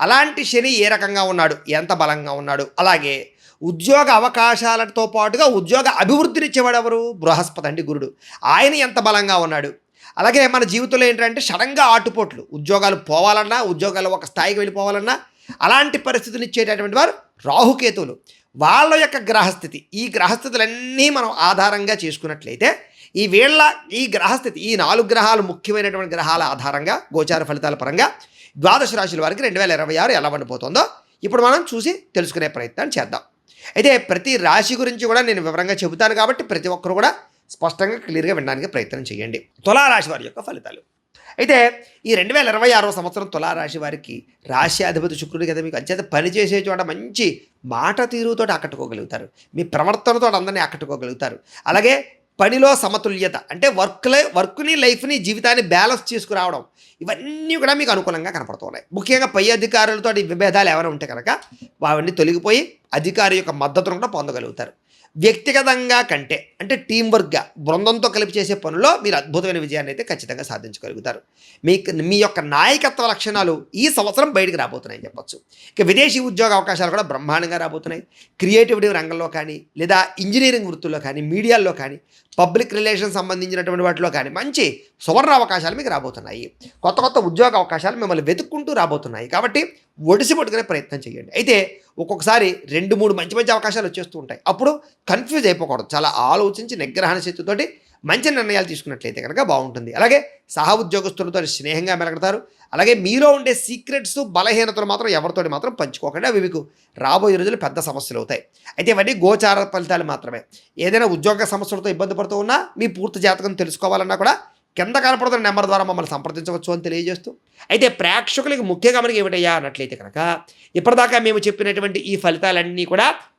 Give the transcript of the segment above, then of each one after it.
అలాంటి శని ఏ రకంగా ఉన్నాడు? ఎంత బలంగా ఉన్నాడు? అలాగే ఉద్యోగ అవకాశాలతో పాటుగా ఉద్యోగ అభివృద్ధినిచ్చేవాడు ఎవరు బృహస్పతి అండి గురుడు. ఆయన ఎంత బలంగా ఉన్నాడు? అలాగే మన జీవితంలో ఏంటంటే సడన్గా ఆటుపోట్లు. ఉద్యోగాలు పోవాలన్నా ఉద్యోగాలు ఒక స్థాయికి వెళ్ళిపోవాలన్నా అలాంటి పరిస్థితులు ఇచ్చేటటువంటి వారు రాహుకేతువులు. వాళ్ళ యొక్క గ్రహస్థితి. ఈ గ్రహస్థితులన్నీ మనం ఆధారంగా చేసుకున్నట్లయితే ఈ వీళ్ళ ఈ గ్రహస్థితి ఈ నాలుగు గ్రహాలు ముఖ్యమైనటువంటి గ్రహాల ఆధారంగా గోచార ఫలితాల పరంగా ద్వాదశ రాశుల వారికి రెండు వేల ఇరవై ఆరు ఎలా వండిపోతుందో ఇప్పుడు మనం చూసి తెలుసుకునే ప్రయత్నం చేద్దాం. అయితే ప్రతి రాశి గురించి కూడా నేను వివరంగా చెబుతాను కాబట్టి ప్రతి ఒక్కరు కూడా స్పష్టంగా క్లియర్గా వినడానికి ప్రయత్నం చేయండి. తులారాశి వారి యొక్క ఫలితాలు. అయితే ఈ రెండు వేల ఇరవై ఆరో సంవత్సరం తులారాశి వారికి రాశి అధిపతి శుక్రుడు కదా మీకు అంచేత పనిచేసే చోట మంచి మాట తీరుతో ఆకట్టుకోగలుగుతారు. మీ ప్రవర్తనతో అందరినీ ఆకట్టుకోగలుగుతారు. అలాగే పనిలో సమతుల్యత. అంటే వర్క్ లైఫ్ వర్క్ని లైఫ్ని జీవితాన్ని బ్యాలెన్స్ చేసుకురావడం. ఇవన్నీ కూడా మీకు అనుకూలంగా కనపడుతున్నాయి. ముఖ్యంగా పై అధికారులతో విభేదాలు ఎవరైనా ఉంటే కనుక వాటిని తొలగిపోయి అధికారి యొక్క మద్దతును కూడా పొందగలుగుతారు. వ్యక్తిగతంగా కంటే అంటే టీం వర్క్గా బృందంతో కలిపి చేసే పనుల్లో మీరు అద్భుతమైన విజయాన్ని అయితే ఖచ్చితంగా సాధించగలుగుతారు. మీకు మీ యొక్క నాయకత్వ లక్షణాలు ఈ సంవత్సరం బయటకు రాబోతున్నాయని చెప్పొచ్చు. ఇక విదేశీ ఉద్యోగ అవకాశాలు కూడా బ్రహ్మాండంగా రాబోతున్నాయి. క్రియేటివిటీ రంగంలో కానీ లేదా ఇంజనీరింగ్ వృత్తుల్లో కానీ మీడియాల్లో కానీ పబ్లిక్ రిలేషన్ సంబంధించినటువంటి వాటిలో కానీ మంచి సువర్ణ అవకాశాలు మీకు రాబోతున్నాయి. కొత్త కొత్త ఉద్యోగ అవకాశాలు మిమ్మల్ని వెతుక్కుంటూ రాబోతున్నాయి. కాబట్టి ఒడిసి పట్టుకునే ప్రయత్నం చేయండి. అయితే ఒక్కొక్కసారి రెండు మూడు మంచి మంచి అవకాశాలు వచ్చేస్తూ ఉంటాయి. అప్పుడు కన్ఫ్యూజ్ అయిపోకూడదు. చాలా ఆలోచించి నిగ్రహణ శక్తితోటి మంచి నిర్ణయాలు తీసుకున్నట్లయితే కనుక బాగుంటుంది. అలాగే సహ ఉద్యోగస్తులతో స్నేహంగా మెలగడతారు అలాగే మీలో ఉండే సీక్రెట్స్ బలహీనతలు మాత్రం ఎవరితోటి మాత్రం పంచుకోకండి. అవి మీకు రాబోయే రోజులు పెద్ద సమస్యలు అవుతాయి. అయితే ఇవన్నీ గోచార ఫలితాలు మాత్రమే. ఏదైనా ఉద్యోగ సమస్యలతో ఇబ్బంది పడుతూ ఉన్నా మీ పూర్తి జాతకం తెలుసుకోవాలన్నా కూడా కింద కనపడుతున్న నెంబర్ ద్వారా మమ్మల్ని సంప్రదించవచ్చు అని తెలియజేస్తూ. అయితే ప్రేక్షకులకి ముఖ్యంగా మనకి ఏమిటయ్యా అన్నట్లయితే కనుక ఇప్పటిదాకా మేము చెప్పినటువంటి ఈ ఫలితాలన్నీ కూడా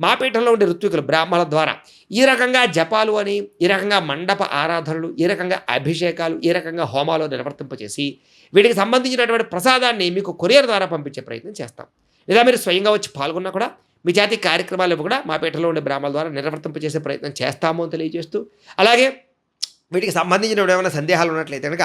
మా పీఠంలో ఉండే ఋత్వికులు బ్రాహ్మణుల ద్వారా ఈ రకంగా జపాలు అని ఈ రకంగా మండప ఆరాధనలు ఈ రకంగా అభిషేకాలు ఈ రకంగా హోమాలు నిర్వర్తింపచేసి వీటికి సంబంధించినటువంటి ప్రసాదాన్ని మీకు కొరియర్ ద్వారా పంపించే ప్రయత్నం చేస్తాం. లేదా మీరు స్వయంగా వచ్చి పాల్గొన్నా కూడా మీ జాతి కార్యక్రమాలు కూడా మా పీఠంలో ఉండే బ్రాహ్మణుల ద్వారా నిర్వర్తింపచేసే ప్రయత్నం చేస్తాము అని తెలియజేస్తూ అలాగే వీటికి సంబంధించిన ఏమైనా సందేహాలు ఉన్నట్లయితే కనుక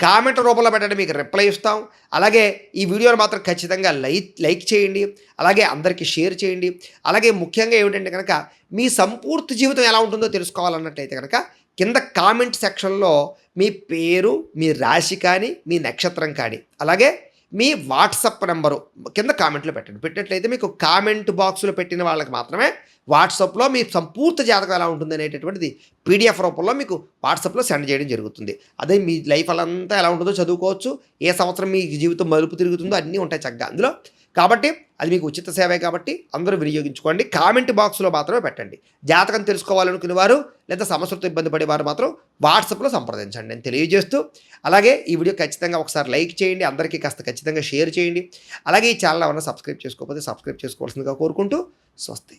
కామెంట్ రూపంలో పెట్టండి మీకు రిప్లై ఇస్తాం. అలాగే ఈ వీడియోని మాత్రం ఖచ్చితంగా లైక్ లైక్ చేయండి. అలాగే అందరికీ షేర్ చేయండి. అలాగే ముఖ్యంగా ఏమిటంటే కనుక మీ సంపూర్తి జీవితం ఎలా ఉంటుందో తెలుసుకోవాలన్నట్లయితే కనుక కింద కామెంట్ సెక్షన్లో మీ పేరు మీ రాశి కానీ మీ నక్షత్రం కానీ అలాగే మీ వాట్సప్ నెంబరు కింద కామెంట్లో పెట్టండి. పెట్టినట్లయితే మీకు కామెంట్ బాక్స్లో పెట్టిన వాళ్ళకి మాత్రమే వాట్సాప్లో మీ సంపూర్తి జాతకం ఎలా ఉంటుంది అనేటటువంటిది పీడిఎఫ్ రూపంలో మీకు వాట్సాప్లో సెండ్ చేయడం జరుగుతుంది. అదే మీ లైఫ్ అంతా ఎలా ఉంటుందో చదువుకోవచ్చు ఏ సంవత్సరం మీ జీవితం మలుపు తిరుగుతుందో అన్నీ ఉంటాయి చక్కగా అందులో. కాబట్టి అది మీకు ఉచిత సేవే కాబట్టి అందరూ వినియోగించుకోండి. కామెంట్ బాక్స్లో మాత్రమే పెట్టండి. జాతకం తెలుసుకోవాలనుకునే వారు లేదా సమస్యలతో ఇబ్బంది పడే వారు మాత్రం వాట్సాప్లో సంప్రదించండి. నేను తెలియజేస్తూ అలాగే ఈ వీడియో ఖచ్చితంగా ఒకసారి లైక్ చేయండి అందరికీ కాస్త ఖచ్చితంగా షేర్ చేయండి. అలాగే ఈ ఛానల్ ఏమైనా సబ్స్క్రైబ్ చేసుకోకపోతే సబ్స్క్రైబ్ చేసుకోవాల్సిందిగా కోరుకుంటూ స్వస్తి.